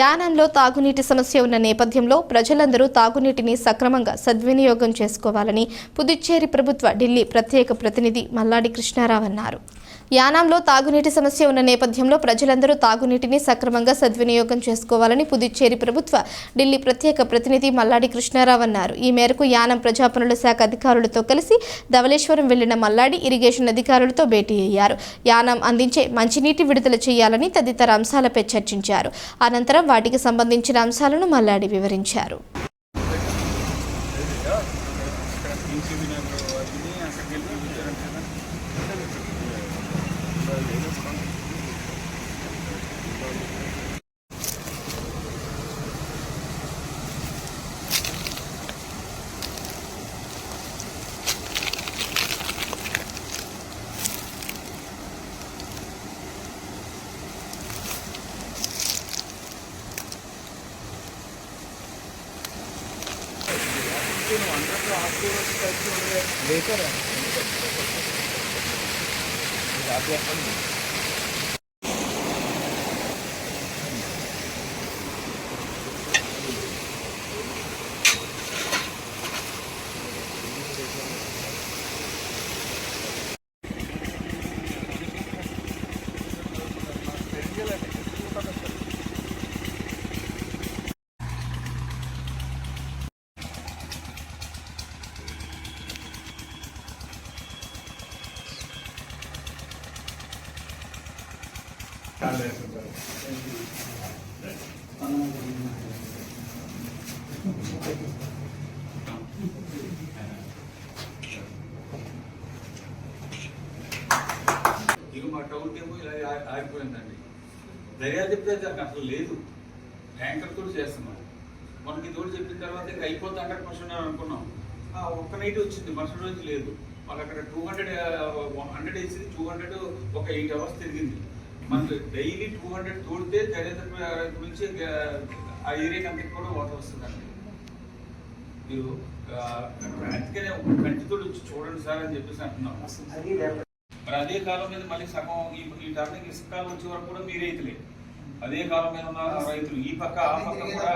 యానంలో తాగునీటి సమస్య ఉన్న నేపథ్యంలో ప్రజలందరూ తాగునీటిని సక్రమంగా సద్వినియోగం చేసుకోవాలని పుదుచ్చేరి ప్రభుత్వ ఢిల్లీ ప్రత్యేక ప్రతినిధి మల్లాడి కృష్ణారావు అన్నారు. యానాంలో తాగునీటి సమస్య ఉన్న నేపథ్యంలో ప్రజలందరూ తాగునీటిని సక్రమంగా సద్వినియోగం చేసుకోవాలని పుదుచ్చేరి ప్రభుత్వ ఢిల్లీ ప్రత్యేక ప్రతినిధి మల్లాడి కృష్ణారావు అన్నారు. ఈ మేరకు యానం ప్రజాపనుల శాఖ అధికారులతో కలిసి ధవళేశ్వరం వెళ్ళిన మల్లాడి ఇరిగేషన్ అధికారులతో భేటీ అయ్యారు. యానం అందించే మంచినీటి విడుదల చేయాలని తదితర అంశాలపై చర్చించారు. అనంతరం వాటికి సంబంధించిన అంశాలను మల్లాడి వివరించారు. నేను అందరిలో ఆకుకూరలు కలిసి ఉండే లేకరా ఇక మా టౌన్ ఏమో ఇలా ఆగిపోయిందండి. దర్యాలు చెప్తే దానికి అసలు లేదు. ట్యాంకర్ తోటి చేస్తున్నాం. మనకి తోడు చెప్పిన తర్వాత ఇంకా అయిపోతే హండ్రెడ్ పర్సెంట్ అనుకున్నాం. ఆ, ఒక్క నైట్ వచ్చింది. మరుసటి రోజు లేదు. వాళ్ళు అక్కడ టూ హండ్రెడ్ హండ్రెడ్ వేసింది. టూ హండ్రెడ్ ఒక ఎయిట్ అవర్స్ తిరిగింది. మనకి డైలీ టూ హండ్రెడ్ తోడితే దర్యాప్తు గురించి ఆ ఏరియాకి అంతకి కూడా వాటర్ వస్తుందండి. మీరు ఆ, కంటితో వచ్చి చూడండి సార్ అని చెప్పేసి అంటున్నాం. మరి అదే కాలం మీద మళ్ళీ సగం ఈ ఈ టర్నింగ్ ఇసుక కాలం వచ్చే వరకు కూడా మీ రైతులే. అదే కాలం మీద ఉన్న రైతులు. ఈ పక్క ఆ పక్క కూడా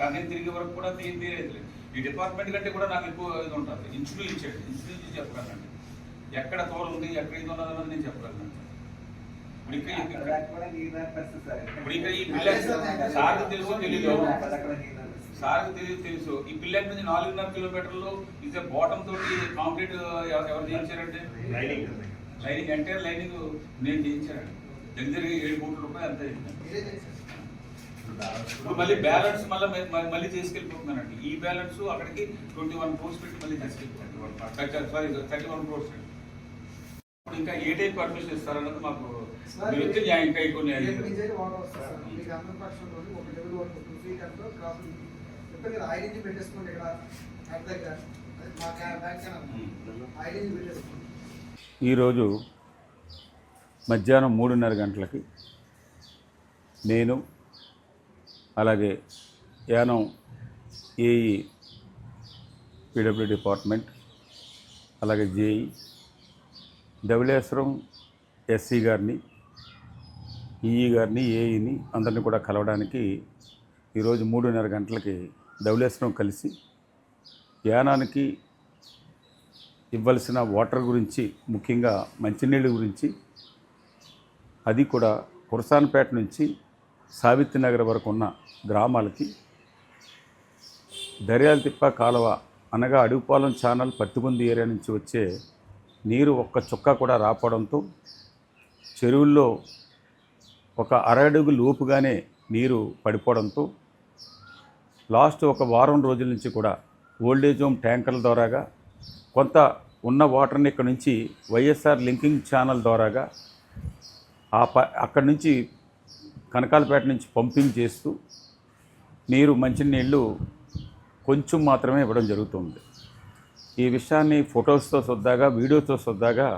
టర్నింగ్ తిరిగే వరకు కూడా మీ మీ రైతులే. ఈ డిపార్ట్మెంట్ కంటే కూడా నాకు ఎక్కువ ఇది ఉంటుంది. ఇంచులు ఇచ్చాడు. ఇంచులు చెప్పగలను ఎక్కడ తోలు ఉంది ఎక్కడ ఇది ఉన్నది నేను చెప్పగలను. ఇప్పుడు ఇక్కడ ఇక్కడ- ఇప్పుడు ఇక్కడ ఈ పిల్లలు సార్కు తెలుసు తెలీదు. సార్కు తెలియదు తెలుసు. ఈ పిల్లల నుంచి నాలుగున్నర కిలోమీటర్లు ఇదే బాటమ్ తోటి కాంక్రీట్ ఎవ- ఎవరు చేయించారంటే? లైనింగ్ అంటే లైనింగ్ నేను చేయించాను. దగ్గర ఏడు కోట్ల రూపాయలు అంతే ఇప్పుడు మళ్ళీ బ్యాలెన్స్ మళ్ళీ మళ్ళీ తీసుకెళ్ళిపోతున్నానండి ఈ బ్యాలెన్స్ అక్కడికి ట్వంటీ వన్ క్రోర్స్ పెట్టి మళ్ళీ తీసుకెళ్ళిపోతాను సారీ థర్టీ వన్ క్రోర్స్ ఇంకా ఏ టైప్ పర్మిషన్ ఇస్తారన్నది మాకు ఇంకా కొన్ని ఐడెంటిటీ పెట్టేసుకోండి ఇక్కడ ఈరోజు మధ్యాహ్నం మూడున్నర గంటలకి నేను అలాగే యానం ఏఈ పీడబ్ల్యూ డిపార్ట్మెంట్ అలాగే జేఈ ధవళేశ్వరం ఎస్సీ గారిని ఈఈ గారిని ఏఈని అందరిని కూడా కలవడానికి ఈరోజు మూడున్నర గంటలకి ధవళేశ్వరం కలిసి యానానికి ఇవ్వాల్సిన వాటర్ గురించి ముఖ్యంగా మంచినీళ్ళ గురించి అది కూడా కురసాన్పేట నుంచి సావిత్రి నగర్ వరకు ఉన్న గ్రామాలకి దర్యాల తిప్ప కాలువ అనగా అడుగుపాలెం ఛానల్ పట్టుకుంది ఏరియా నుంచి వచ్చే నీరు ఒక్క చుక్క కూడా రాపడంతో చెరువుల్లో ఒక అరడుగు లోపుగానే నీరు పడిపోవడంతో లాస్ట్ ఒక వారం రోజుల నుంచి కూడా ఓల్డేజ్ హోమ్ ట్యాంకర్ల ద్వారాగా కొంత ఉన్న వాటర్ని ఇక్కడ నుంచి వైఎస్ఆర్ లింకింగ్ ఛానల్ ద్వారాగా ఆ ప అక్కడి నుంచి కనకాలపేట నుంచి పంపింగ్ చేస్తూ నీరు మంచినీళ్ళు కొంచెం మాత్రమే ఇవ్వడం జరుగుతుంది. ఈ విషయాన్ని ఫొటోస్తో చూద్దాగా వీడియోతో చూద్దాగా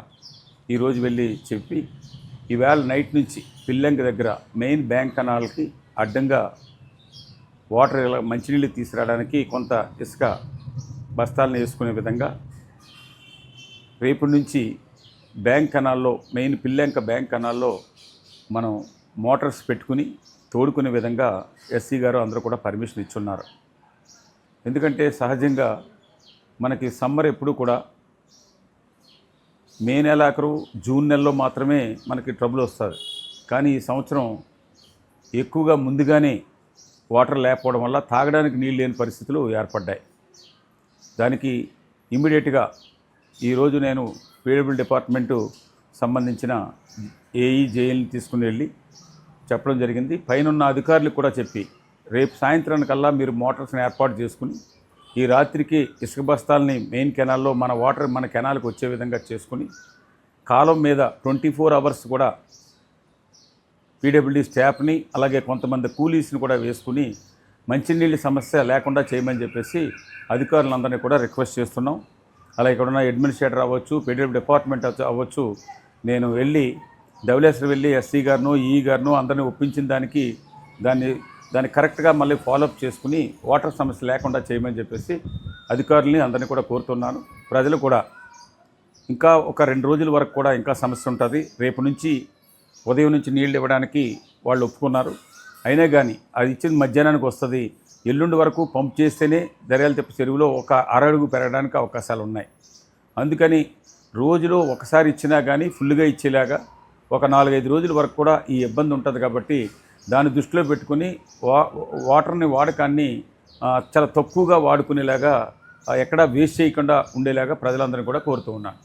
ఈరోజు వెళ్ళి చెప్పి ఈవేళ నైట్ నుంచి పిల్లంకి దగ్గర మెయిన్ బ్యాంక్ కెనాల్కి అడ్డంగా వాటర్ ఇలా మంచినీళ్ళు తీసుకురావడానికి కొంత ఇసుక బస్తాలను వేసుకునే విధంగా రేపు నుంచి బ్యాంక్ కనాల్లో మెయిన్ పిల్లంక బ్యాంక్ కనాల్లో మనం మోటార్స్ పెట్టుకుని తోడుకునే విధంగా ఎస్సీ గారు అందరూ కూడా పర్మిషన్ ఇచ్చున్నారు. ఎందుకంటే సహజంగా మనకి సమ్మర్ ఎప్పుడు కూడా మే నెలాఖరు జూన్ నెలలో మాత్రమే మనకి ట్రబుల్ వస్తుంది. కానీ ఈ సంవత్సరం ఎక్కువగా ముందుగానే వాటర్ లేకపోవడం వల్ల తాగడానికి నీళ్ళు లేని పరిస్థితులు ఏర్పడ్డాయి. దానికి ఇమ్మీడియట్గా ఈరోజు నేను పీడబుల్ డిపార్ట్మెంటు సంబంధించిన ఏఈ జేఈని తీసుకుని వెళ్ళి చెప్పడం జరిగింది. పైన ఉన్న అధికారులకు కూడా చెప్పి రేపు సాయంత్రానికల్లా మీరు మోటార్స్ని ఏర్పాటు చేసుకుని ఈ రాత్రికి ఇసుక బస్తాలని మెయిన్ కెనాల్లో మన వాటర్ మన కెనాల్కి వచ్చే విధంగా చేసుకుని కాలం మీద ట్వంటీ ఫోర్ అవర్స్ కూడా పీడబ్ల్యూడీ స్టాఫ్ని అలాగే కొంతమంది కూలీస్ని కూడా వేసుకుని మంచినీళ్ళ సమస్య లేకుండా చేయమని చెప్పేసి అధికారులందరినీ కూడా రిక్వెస్ట్ చేస్తున్నాం. అలా ఇక్కడ ఉన్న అడ్మినిస్ట్రేటర్ అవ్వచ్చు పీడబ్ల్యూ డిపార్ట్మెంట్ అవ్వచ్చు- నేను వెళ్ళి ధవలేశ్వరం వెళ్ళి ఎస్సీ గారును ఈ గారును అందరిని ఒప్పించిన దానికి దాన్ని దాన్ని కరెక్ట్గా మళ్ళీ ఫాలోఅప్ చేసుకుని వాటర్ సమస్య లేకుండా చేయమని చెప్పేసి అధికారుల్ని అందరినీ కూడా కోరుతున్నాను. ప్రజలు కూడా ఇంకా ఒక రెండు రోజుల వరకు కూడా ఇంకా సమస్య ఉంటుంది. రేపు నుంచి ఉదయం నుంచి నీళ్ళు ఇవ్వడానికి వాళ్ళు ఒప్పుకున్నారు. అయినా కానీ అది ఇచ్చిన మధ్యాహ్నానికి వస్తుంది. ఎల్లుండి వరకు పంప్ చేస్తేనే దర్యాలు తెప్ప చెరువులో ఒక అరడుగు పెరగడానికి అవకాశాలు ఉన్నాయి. అందుకని రోజులో ఒకసారి ఇచ్చినా కానీ ఫుల్గా ఇచ్చేలాగా ఒక నాలుగైదు రోజుల వరకు కూడా ఈ ఇబ్బంది ఉంటుంది కాబట్టి దాన్ని దృష్టిలో పెట్టుకుని వా వాటర్ని వాడకాన్ని చాలా తక్కువగా వాడుకునేలాగా ఎక్కడా వేస్ట్ చేయకుండా ఉండేలాగా ప్రజలందరినీ కూడా కోరుతూ ఉన్నాను.